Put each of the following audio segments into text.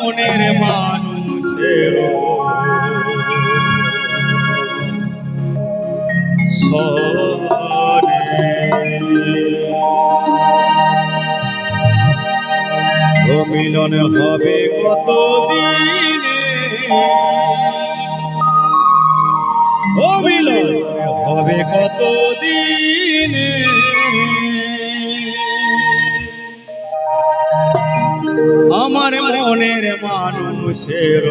মনের মানুষের মিলন হবে কত দিনে মিলন হবে কত দিনে আমার মনের মানুষের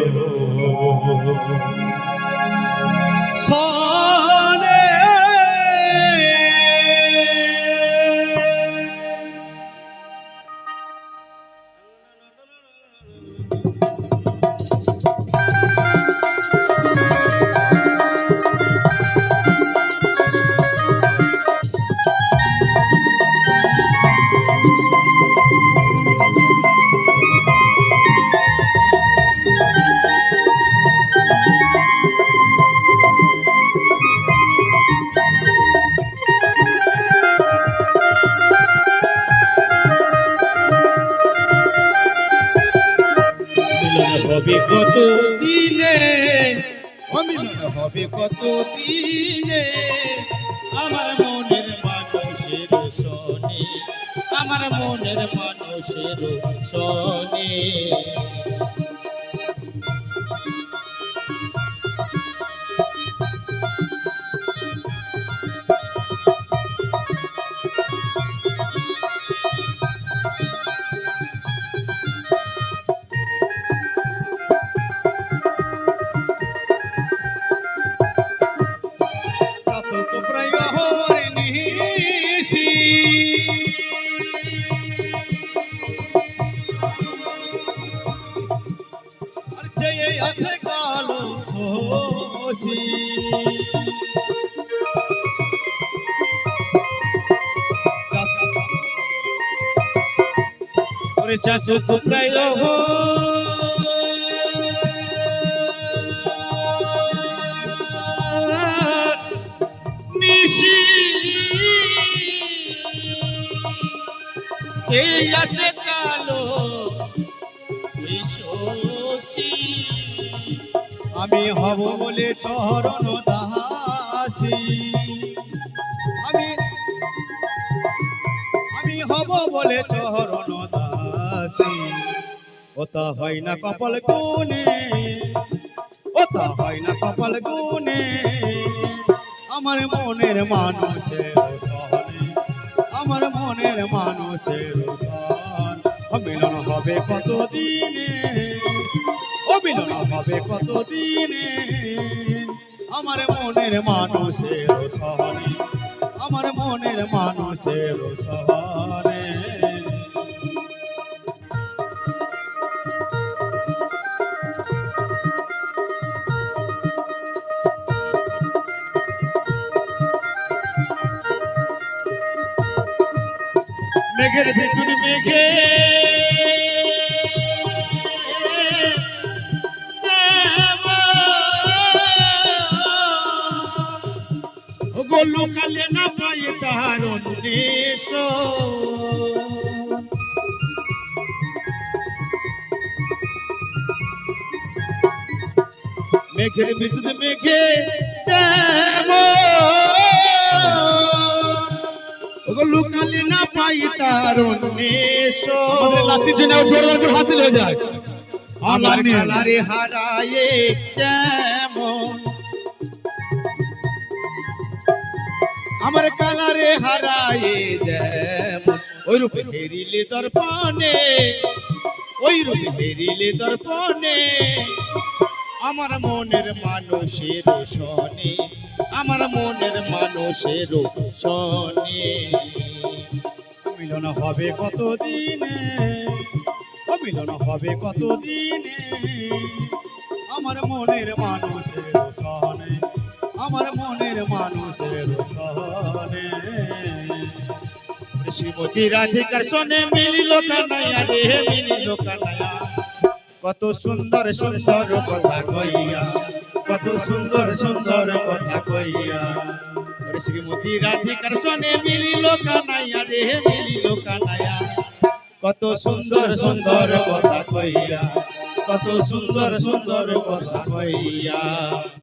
হবে কত দিনে অমিলন হবে কত দিনে আমার মনের মানুষের শনি আমার মনের মানুষের সনে আছে কালো ওরে চাচু তো প্রায় নিশি। কে আছে আমি হব বলে চরণ দাসী। আমি আমি হব বলে চরণ দাসী। ওটা হয় না কপাল গুনে ওটা হয় না কপাল গুনে আমার মনের মানুষের আমার মনের মানুষের সন মিলন হবে কত দিনে ও মিলন হবে কত দিনে আমার মনের মানুষের সহনে আমার মনের মানুষের সহনে মেঘের ভিতর মেঘে গোলু কালে না পাই তাহার অন্বেষ মেঘের ভিতর মেঘে লুকালে না পাই তার জোর হাতে লেগে যায়। আমার হারায়ে যেমন আমার কালারে হারায়ে যেমন ওই রূপে হেরিলে দর্পণে ওই রূপে হেরিলে দর্পণে, আমার মনের মানুষের শনে, আমার মনের মানুষের শনে। মিলন হবে কত দিনে ও মিলন হবে কত দিনে আমার মনের মানুষের সহনে আমার মনের মানুষের শ্রীমতী রাধিকার সনে মিলিল কানাইয়া রে মিলিল কানাইয়া। কত সুন্দর সুন্দর কথা কইয়া, কত সুন্দর সুন্দর কথা কইয়া। শ্রীমতী রাধিকার সনে মিলিল কানাইয়া রে মিলিল কানাইয়া। কত সুন্দর সুন্দর কথা কইয়া, কত সুন্দর সুন্দর কথা কইয়া।